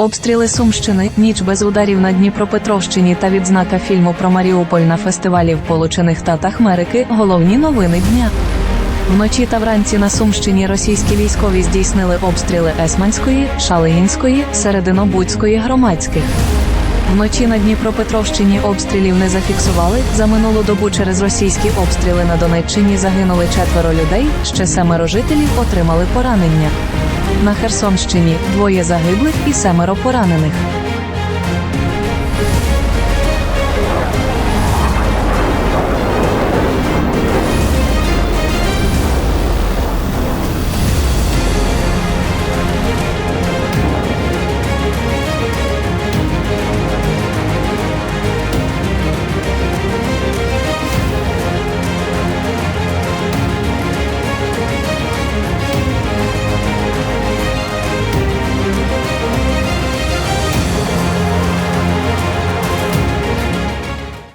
Обстріли Сумщини, ніч без ударів на Дніпропетровщині та відзнака фільму про Маріуполь на фестивалі в Получених Штатах Америки. Головні новини дня. Вночі та вранці на Сумщині російські військові здійснили обстріли Есманської, Шалигінської, Серединобудської громадських. Вночі на Дніпропетровщині обстрілів не зафіксували. За минулу добу через російські обстріли на Донеччині загинули четверо людей, ще семеро жителів отримали поранення. На Херсонщині двоє загиблих і семеро поранених.